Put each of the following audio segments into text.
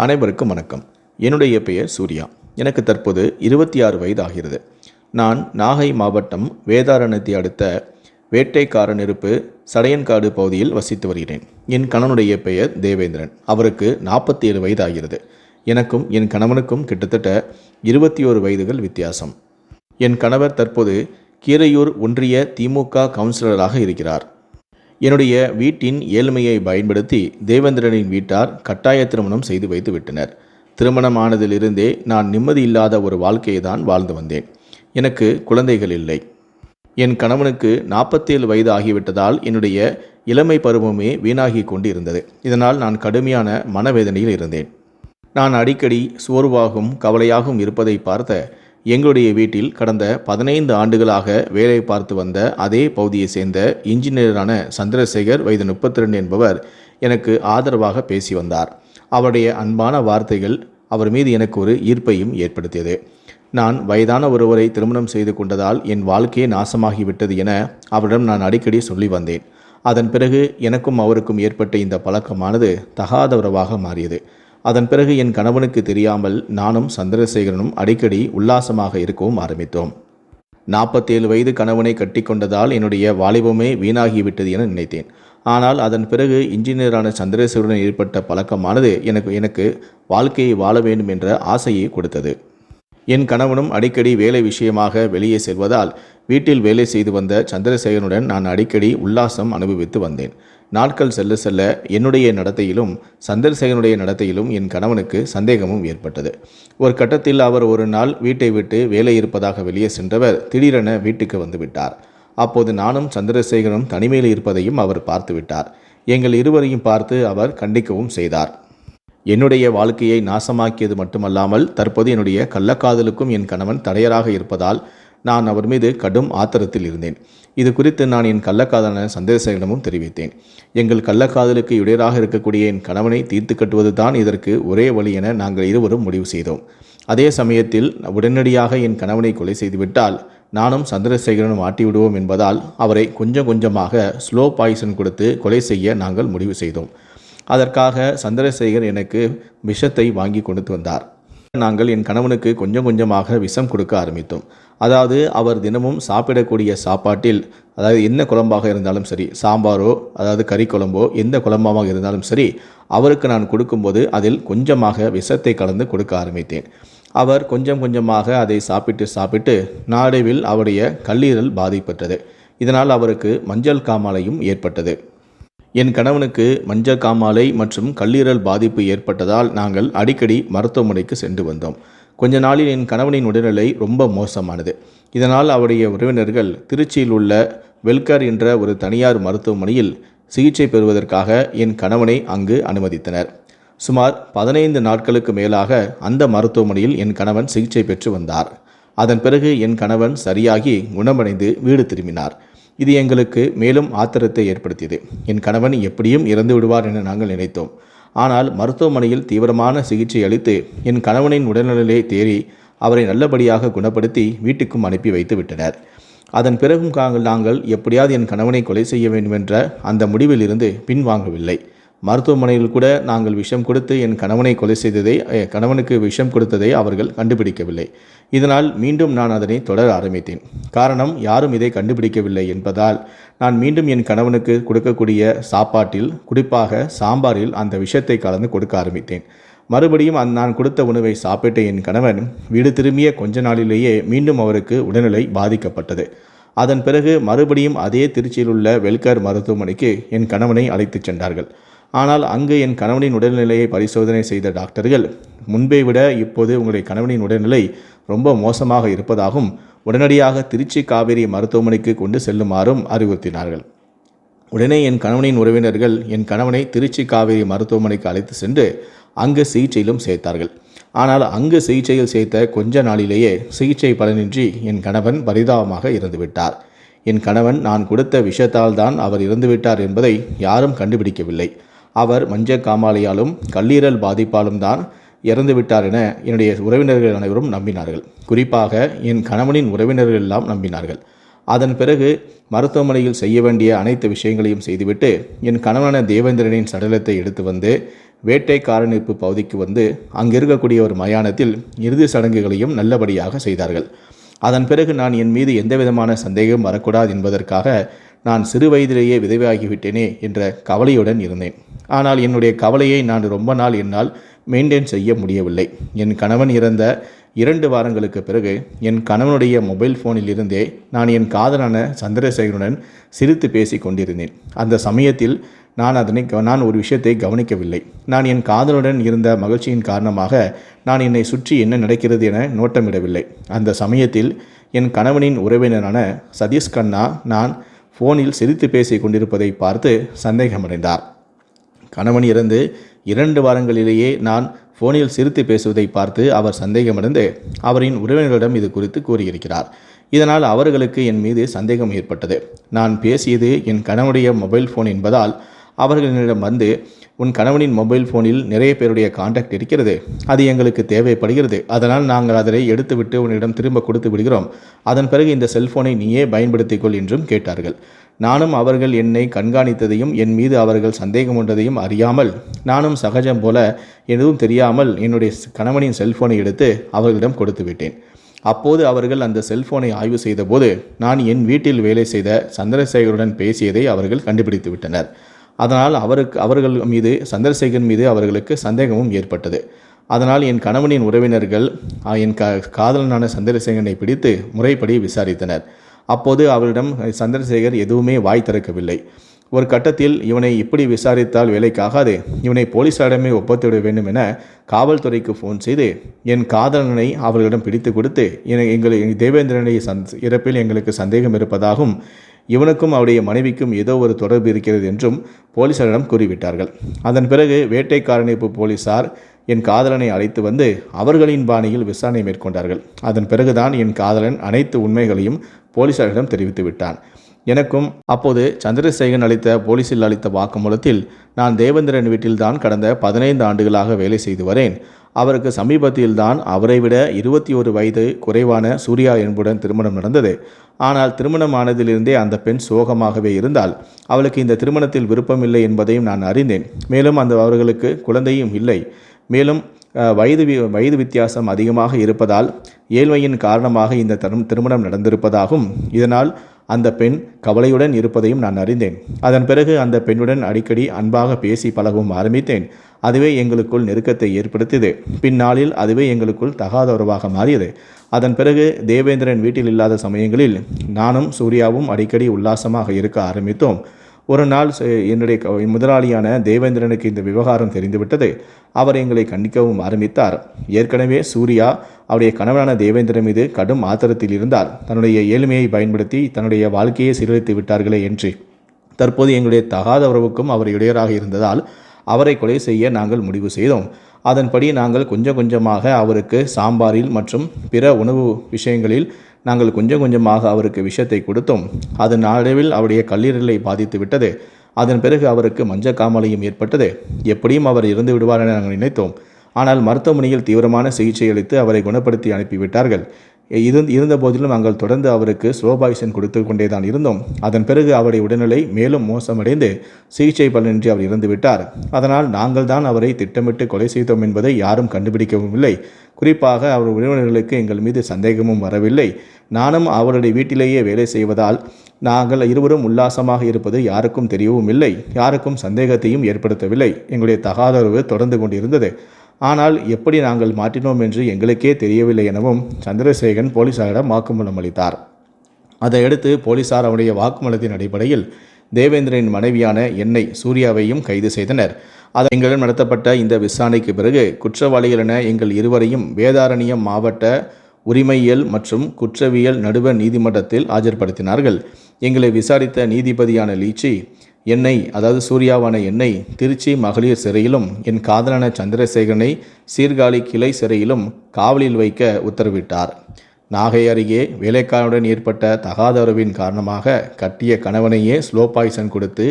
அனைவருக்கும் வணக்கம். என்னுடைய பெயர் சூர்யா. எனக்கு தற்போது இருபத்தி ஆறு வயது ஆகிறது நான் நாகை மாவட்டம் வேதாரணத்தை அடுத்த வேட்டைக்காரனிருப்பு சடையன்காடு பகுதியில் வசித்து வருகிறேன். என் கணவனுடைய பெயர் தேவேந்திரன். அவருக்கு நாற்பத்தி ஏழு வயது ஆகிறது எனக்கும் என் கணவனுக்கும் கிட்டத்தட்ட இருபத்தி ஓரு வயதுகள் வித்தியாசம். என் கணவர் தற்போது கீரையூர் ஒன்றிய திமுக கவுன்சிலராக இருக்கிறார். என்னுடைய வீட்டின் ஏழ்மையை பயன்படுத்தி தேவேந்திரனின் வீட்டார் கட்டாய திருமணம் செய்து வைத்து விட்டனர். திருமணம் ஆனதிலிருந்தே நான் நிம்மதி இல்லாத ஒரு வாழ்க்கையை தான் வாழ்ந்து வந்தேன். எனக்கு குழந்தைகள் இல்லை. என் கணவனுக்கு நாற்பத்தேழு வயது ஆகிவிட்டதால் என்னுடைய இளமை பருவமே வீணாகி கொண்டு இருந்தது இதனால் நான் கடுமையான மனவேதனையில் இருந்தேன். நான் அடிக்கடி சோர்வாகவும் கவலையாகவும் இருப்பதை பார்த்த எங்களுடைய வீட்டில் கடந்த பதினைந்து ஆண்டுகளாக வேலை பார்த்து வந்த அதே பகுதியை சேர்ந்த இன்ஜினியரான சந்திரசேகர் வயது முப்பத்தி ரெண்டு என்பவர் எனக்கு ஆதரவாக பேசி வந்தார். அவருடைய அன்பான வார்த்தைகள் அவர் மீது எனக்கு ஒரு ஈர்ப்பையும் ஏற்படுத்தியது. நான் வயதான ஒருவரை திருமணம் செய்து கொண்டதால் என் வாழ்க்கையே நாசமாகிவிட்டது என அவரிடம் நான் அடிக்கடி சொல்லி வந்தேன். அதன் பிறகு எனக்கும் அவருக்கும் ஏற்பட்ட இந்த பழக்கமானது தகாத உறவாக மாறியது. அதன் பிறகு என் கணவனுக்கு தெரியாமல் நானும் சந்திரசேகரனும் அடிக்கடி உல்லாசமாக இருக்கவும் ஆரம்பித்தோம். நாற்பத்தேழு வயது கணவனை கட்டிக்கொண்டதால் என்னுடைய வாலிபமே வீணாகிவிட்டது என நினைத்தேன். ஆனால் அதன் பிறகு இன்ஜினியரான சந்திரசேகரனுடன் ஏற்பட்ட பழக்கமானது எனக்கு எனக்கு வாழ்க்கையை வாழ வேண்டும் என்ற ஆசையை கொடுத்தது. என் கணவனும் அடிக்கடி வேலை விஷயமாக வெளியே செல்வதால் வீட்டில் வேலை செய்து வந்த சந்திரசேகரனுடன் நான் அடிக்கடி உல்லாசம் அனுபவித்து வந்தேன். நாட்கள் செல்ல செல்ல என்னுடைய நடத்தையிலும் சந்திரசேகனுடைய நடத்தையிலும் என் கணவனுக்கு சந்தேகமும் ஏற்பட்டது. ஒரு கட்டத்தில் அவர் ஒரு நாள் வீட்டை விட்டு வேலை இருப்பதாக வெளியே சென்றவர் திடீரென வீட்டுக்கு வந்துவிட்டார். அப்போது நானும் சந்திரசேகரனும் தனிமையில் இருப்பதையும் அவர் பார்த்துவிட்டார் எங்கள் இருவரையும் பார்த்து அவர் கண்டிக்கவும் செய்தார். என்னுடைய வாழ்க்கையை நாசமாக்கியது மட்டுமல்லாமல் தற்போது என்னுடைய கள்ளக்காதலுக்கும் என் கணவன் தடையராக இருப்பதால் நான் அவர் மீது கடும் ஆத்திரத்தில் இருந்தேன். இது குறித்து நான் என் கள்ளக்காதலான சந்தேசங்களிடமும் தெரிவித்தேன். எங்கள் கள்ளக்காதலுக்கு இடையராக இருக்கக்கூடிய என் கணவனை தீர்த்து கட்டுவது தான் இதற்கு ஒரே வழி என நாங்கள் இருவரும் முடிவு செய்தோம். அதே சமயத்தில் உடனடியாக என் கணவனை கொலை செய்துவிட்டால் நானும் சந்திரசேகரனும் மாட்டிவிடுவோம் என்பதால் அவரை கொஞ்சம் கொஞ்சமாக ஸ்லோ பாய்சன் கொடுத்து கொலை செய்ய நாங்கள் முடிவு செய்தோம். அதற்காக சந்திரசேகர் எனக்கு விஷத்தை வாங்கி கொடுத்து வந்தார். நாங்கள் என் கணவனுக்கு கொஞ்சம் கொஞ்சமாக விஷம் கொடுக்க ஆரம்பித்தோம். அதாவது அவர் தினமும் சாப்பிடக்கூடிய சாப்பாட்டில் அதாவது என்ன குழம்பாக இருந்தாலும் சரி சாம்பாரோ அதாவது கறி குழம்போ எந்த குழம்பாக இருந்தாலும் சரி அவருக்கு நான் கொடுக்கும்போது அதில் கொஞ்சமாக விஷத்தை கலந்து கொடுக்க ஆரம்பித்தேன். அவர் கொஞ்சம் கொஞ்சமாக அதை சாப்பிட்டு சாப்பிட்டு நாடுவில் அவருடைய கல்லீரல் பாதிப்பட்டது இதனால் அவருக்கு மஞ்சள் காமாலையும் ஏற்பட்டது. என் கணவனுக்கு மஞ்சள் காமாலை மற்றும் கல்லீரல் பாதிப்பு ஏற்பட்டதால் நாங்கள் அடிக்கடி மருத்துவமனைக்கு சென்று வந்தோம். கொஞ்ச நாளில் என் கணவனின் உடல்நிலை ரொம்ப மோசமானது. இதனால் அவருடைய உறவினர்கள் திருச்சியில் உள்ள வெல்கர் என்ற ஒரு தனியார் மருத்துவமனையில் சிகிச்சை பெறுவதற்காக என் கணவனை அங்கு அனுமதித்தனர். சுமார் பதினைந்து நாட்களுக்கு மேலாக அந்த மருத்துவமனையில் என் கணவன் சிகிச்சை பெற்று வந்தார். அதன் பிறகு என் கணவன் சரியாகி குணமடைந்து வீடு திரும்பினார். இது எங்களுக்கு மேலும் ஆத்திரத்தை ஏற்படுத்தியது. என் கணவன் எப்படியும் இறந்து விடுவார் என நாங்கள் நினைத்தோம். ஆனால் மருத்துவமனையில் தீவிரமான சிகிச்சை அளித்து என் கணவனின் உடல்நிலையை தேறி அவரை நல்லபடியாக குணப்படுத்தி வீட்டுக்கும் அனுப்பி வைத்து விட்டனர். அதன் பிறகும் நாங்கள் எப்படியாவது என் கணவனை கொலை செய்ய வேண்டுமென்ற அந்த முடிவிலிருந்து பின்வாங்கவில்லை. மருத்துவமனையில் கூட நாங்கள் விஷம் கொடுத்து என் கணவனை கொலை செய்ததை கணவனுக்கு விஷம் கொடுத்ததை அவர்கள் கண்டுபிடிக்கவில்லை. இதனால் மீண்டும் நான் அதனை தொடர ஆரம்பித்தேன். காரணம் யாரும் இதை கண்டுபிடிக்கவில்லை என்பதால் நான் மீண்டும் என் கணவனுக்கு கொடுக்கக்கூடிய சாப்பாட்டில் குறிப்பாக சாம்பாரில் அந்த விஷத்தை கலந்து கொடுக்க ஆரம்பித்தேன். மறுபடியும் அந் நான் கொடுத்த உணவை சாப்பிட்ட என் கணவன் வீடு திரும்பிய கொஞ்ச நாளிலேயே மீண்டும் அவருக்கு உடல்நிலை பாதிக்கப்பட்டது. அதன் பிறகு மறுபடியும் அதே திருச்சியில் உள்ள வெல்கர் மருத்துவமனைக்கு என் கணவனை அழைத்துச் சென்றார்கள். ஆனால் அங்கு என் கணவனின் உடல்நிலையை பரிசோதனை செய்த டாக்டர்கள் முன்பை விட இப்போது உங்களுடைய கணவனின் உடல்நிலை ரொம்ப மோசமாக இருப்பதாகவும் உடனடியாக திருச்சி காவேரி மருத்துவமனைக்கு கொண்டு செல்லுமாறும் அறிவுறுத்தினார்கள். உடனே என் கணவனின் உறவினர்கள் என் கணவனை திருச்சி காவேரி மருத்துவமனைக்கு அழைத்து சென்று அங்கு சிகிச்சையிலும் சேர்த்தார்கள். ஆனால் அங்கு சிகிச்சையில் சேர்த்த கொஞ்ச நாளிலேயே சிகிச்சை பலனின்றி என் கணவன் பரிதாபமாக இறந்துவிட்டார். என் கணவன் நான் கொடுத்த விஷயத்தால் தான் அவர் இறந்துவிட்டார் என்பதை யாரும் கண்டுபிடிக்கவில்லை. அவர் மஞ்ச காமாலையாலும் கல்லீரல் பாதிப்பாலும் தான் இறந்துவிட்டார் என என்னுடைய உறவினர்கள் அனைவரும் நம்பினார்கள். குறிப்பாக என் கணவனின் உறவினர்கள் எல்லாம் நம்பினார்கள். அதன் பிறகு மருத்துவமனையில் செய்ய வேண்டிய அனைத்து விஷயங்களையும் செய்துவிட்டு என் கணவனான தேவேந்திரனின் சடலத்தை எடுத்து வந்து வேட்டைக்காரனிப்பு பகுதிக்கு வந்து அங்கு இருக்கக்கூடிய ஒரு மயானத்தில் இறுதி சடங்குகளையும் நல்லபடியாக செய்தார்கள். அதன் பிறகு நான் என் மீது எந்த விதமான சந்தேகம் வரக்கூடாது என்பதற்காக நான் சிறு வயதிலேயே விதவையாகிவிட்டேனே என்ற கவலையுடன் இருந்தேன். ஆனால் என்னுடைய கவலையை நான் ரொம்ப நாள் என்னால் மெயின்டைன் செய்ய முடியவில்லை. என் கணவன் இறந்த இரண்டு வாரங்களுக்கு பிறகு என் கணவனுடைய மொபைல் ஃபோனில் இருந்தே நான் என் காதலான சந்திரசேகருடன் சிரித்து பேசி கொண்டிருந்தேன். அந்த சமயத்தில் நான் அதனை கவ- நான் ஒரு விஷயத்தை கவனிக்கவில்லை. நான் என் காதலுடன் இருந்த மகிழ்ச்சியின் காரணமாக நான் என்னை சுற்றி என்ன நடக்கிறது என நோட்டமிடவில்லை. அந்த சமயத்தில் என் கணவனின் உறவினரான சதீஷ் கண்ணா நான் ஃபோனில் சிரித்து பேசி கொண்டிருப்பதை பார்த்து சந்தேகமடைந்தார். கணவன் இறந்து இரண்டு வாரங்களிலேயே நான் ஃபோனில் சிரித்து பேசுவதை பார்த்து அவர் சந்தேகமடைந்து அவரின் உறவினர்களிடம் இது குறித்து கூறியிருக்கிறார். இதனால் அவர்களுக்கு என் மீது சந்தேகம் ஏற்பட்டது. நான் பேசியது என் கணவனுடைய மொபைல் ஃபோன் என்பதால் அவர்களிடம் வந்து உன் கணவனின் மொபைல் ஃபோனில் நிறைய பேருடைய காண்டாக்ட் இருக்கிறது. அது எங்களுக்கு தேவைப்படுகிறது. அதனால் நாங்கள் அதனை எடுத்துவிட்டு உன்னிடம் திரும்ப கொடுத்து விடுகிறோம். அதன் பிறகு இந்த செல்போனை நீயே பயன்படுத்திக்கொள் என்றும் கேட்டார்கள். நானும் அவர்கள் என்னை கண்காணித்ததையும் என் மீது அவர்கள் சந்தேகம் கொண்டதையும் அறியாமல் நானும் சகஜம் போல எதுவும் தெரியாமல் என்னுடைய கணவனின் செல்போனை எடுத்து அவர்களிடம் கொடுத்து விட்டேன். அப்போது அவர்கள் அந்த செல்போனை ஆய்வு செய்தபோது நான் என் வீட்டில் வேலை செய்த சந்திரசேகருடன் பேசியதை அவர்கள் கண்டுபிடித்து விட்டனர். அதனால் அவருக்கு அவர்கள் மீது சந்திரசேகர் மீது அவர்களுக்கு சந்தேகமும் ஏற்பட்டது. அதனால் என் கணவனின் உறவினர்கள் என் க காதலனான சந்திரசேகரனை பிடித்து முறைப்படி விசாரித்தனர். அப்போது அவரிடம் சந்திரசேகர் எதுவுமே வாய் திறக்கவில்லை. ஒரு கட்டத்தில் இவனை இப்படி விசாரித்தால் வேலைக்காகாது. இவனை போலீசாரிடமே ஒப்பத்திவிட வேண்டும் என காவல்துறைக்கு ஃபோன் செய்து என் காதலனை அவர்களிடம் பிடித்து கொடுத்து எங்களை தேவேந்திரனை சந் இறப்பில் எங்களுக்கு சந்தேகம் இருப்பதாகவும் இவனுக்கும் அவருடைய மனைவிக்கும் ஏதோ ஒரு தொடர்பு இருக்கிறது என்றும் போலீசாரிடம் கூறிவிட்டார்கள். அதன் பிறகு வேட்டைக்காரணிப்பு போலீசார் என் காதலனை அழைத்து வந்து அவர்களின் பாணியில் விசாரணை மேற்கொண்டார்கள். அதன் பிறகுதான் என் காதலன் அனைத்து உண்மைகளையும் போலீசாரிடம் தெரிவித்து விட்டான். எனக்கும் அப்போது சந்திரசேகரன் அளித்த போலீசில் அளித்த வாக்குமூலத்தில் நான் தேவேந்திரன் வீட்டில்தான் கடந்த பதினைந்து ஆண்டுகளாக வேலை செய்து வரேன். அவருக்கு சமீபத்தில்தான் அவரை விட இருபத்தி ஒரு வயது குறைவான சூர்யா என்புடன் திருமணம் நடந்தது. ஆனால் திருமணமானதிலிருந்தே அந்த பெண் சோகமாகவே இருந்தால் அவளுக்கு இந்த திருமணத்தில் விருப்பமில்லை என்பதையும் நான் அறிந்தேன். மேலும் அந்த அவர்களுக்கு குழந்தையும் இல்லை. மேலும் வயது வி- வயது வித்தியாசம் அதிகமாக இருப்பதால் ஏழ்மையின் காரணமாக இந்த திருமணம் நடந்திருப்பதாகவும் இதனால் அந்த பெண் கவலையுடன் இருப்பதையும் நான் அறிந்தேன். அதன் பிறகு அந்த பெண்ணுடன் அடிக்கடி அன்பாக பேசி பழகவும் ஆரம்பித்தேன். அதுவே எங்களுக்குள் நெருக்கத்தை ஏற்படுத்தியது. பின்னாளில் அதுவே எங்களுக்குள் தகாத உறவாக மாறியது. அதன் பிறகு தேவேந்திரன் வீட்டில் இல்லாத சமயங்களில் நானும் சூர்யாவும் அடிக்கடி உல்லாசமாக இருக்க ஆரம்பித்தோம். ஒரு நாள் என்னுடைய க- முதலாளியான தேவேந்திரனுக்கு இந்த விவகாரம் தெரிந்துவிட்டது. அவர் எங்களை கண்டிக்கவும் ஆரம்பித்தார். ஏற்கனவே சூர்யா அவருடைய கணவனான தேவேந்திரன் மீது கடும் ஆத்திரத்தில் இருந்தார். தன்னுடைய ஏழ்மையை பயன்படுத்தி தன்னுடைய வாழ்க்கையை சீரழித்து விட்டார்களே என்று. தற்போது எங்களுடைய தகாத உறவுக்கும் அவர் இடையராக இருந்ததால் அவரை கொலை செய்ய நாங்கள் முடிவு செய்தோம். அதன்படி நாங்கள் கொஞ்சம் கொஞ்சமாக அவருக்கு சாம்பாரில் மற்றும் பிற உணவு விஷயங்களில் நாங்கள் கொஞ்சம் கொஞ்சமாக அவருக்கு விஷத்தை கொடுத்தோம். அதன் அளவில் அவருடைய கல்லீரலை பாதித்து விட்டது. அதன் பிறகு அவருக்கு மஞ்சக்காமலையும் ஏற்பட்டது. எப்படியும் அவர் இறந்து விடுவார் என நாங்கள் நினைத்தோம். ஆனால் மருத்துவமனையில் தீவிரமான சிகிச்சை அளித்து அவரை குணப்படுத்தி அனுப்பிவிட்டார்கள். இருந் இருந்த போதிலும் நாங்கள் தொடர்ந்து அவருக்கு ஸ்லோபாய்சன் கொடுத்து கொண்டே தான் இருந்தோம். அதன் பிறகு அவருடைய உடல்நிலை மேலும் மோசமடைந்து சிகிச்சை பலனின்றி அவர் இறந்துவிட்டார் அதனால் நாங்கள் தான் அவரை திட்டமிட்டு கொலை செய்தோம் என்பதை யாரும் கண்டுபிடிக்கவும் இல்லை. குறிப்பாக அவர் உறவினர்களுக்கு எங்கள் மீது சந்தேகமும் வரவில்லை. நானும் அவருடைய வீட்டிலேயே வேலை செய்வதால் நாங்கள் இருவரும் உல்லாசமாக இருப்பது யாருக்கும் தெரியவும் இல்லை. யாருக்கும் சந்தேகத்தையும் ஏற்படுத்தவில்லை. எங்களுடைய தகாதரவு தொடர்ந்து கொண்டிருந்தது. ஆனால் எப்படி நாங்கள் மாற்றினோம் என்று எங்களுக்கே தெரியவில்லை எனவும் சந்திரசேகரன் போலீசாரிடம் வாக்குமூலம் அளித்தார். அதையடுத்து போலீசார் அவருடைய வாக்குமூலத்தின் அடிப்படையில் தேவேந்திரனின் மனைவியான என்னை சூர்யாவையும் கைது செய்தனர். அது எங்களிடம் நடத்தப்பட்ட இந்த விசாரணைக்கு பிறகு குற்றவாளிகள் என எங்கள் இருவரையும் வேதாரண்யம் மாவட்ட உரிமையியல் மற்றும் குற்றவியல் நடுவர் நீதிமன்றத்தில் ஆஜர்படுத்தினார்கள். எங்களை விசாரித்த நீதிபதியான லீச்சி என்னை அதாவது சூர்யாவான என்னை திருச்சி மகளிர் சிறையிலும் என் காதலான சந்திரசேகரனை சீர்காழி கிளை சிறையிலும் காவலில் வைக்க உத்தரவிட்டார். நாகை அருகே வேலைக்காரனுடன் ஏற்பட்ட தகாத உறவின் காரணமாக கட்டிய கணவனையே ஸ்லோ பாய்சன் கொடுத்து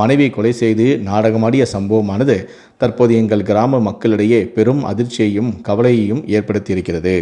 மனைவி கொலை செய்து நாடகமாடிய சம்பவமானது தற்போது எங்கள் கிராம மக்களிடையே பெரும் அதிர்ச்சியையும் கவலையையும் ஏற்படுத்தியிருக்கிறது.